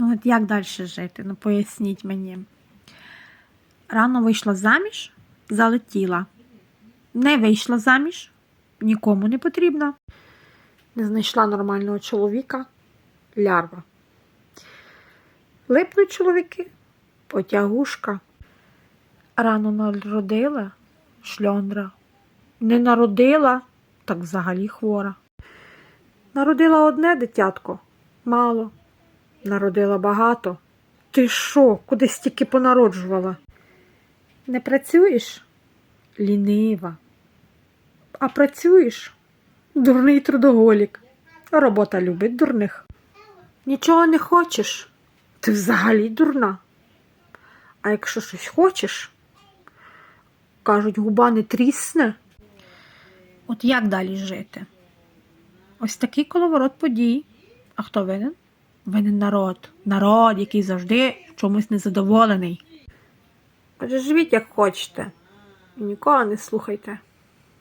Ну от як далі жити? Ну поясніть мені. Рано вийшла заміж, залетіла. Не вийшла заміж, нікому не потрібна. Не знайшла нормального чоловіка, лярва. Липнуть чоловіки, потягушка. Рано народила шльондра. Не народила, так взагалі хвора. Народила одне дитятко, мало. Народила багато. Ти що, куди стільки понароджувала? Не працюєш? Лінива. А працюєш? Дурний трудоголік. Робота любить дурних. Нічого не хочеш? Ти взагалі дурна. А якщо щось хочеш, кажуть, губа не трісне. От як далі жити? Ось такий коловорот подій. А хто винен? Винен народ. Народ, який завжди чомусь незадоволений. Отже, живіть як хочете. І нікого не слухайте.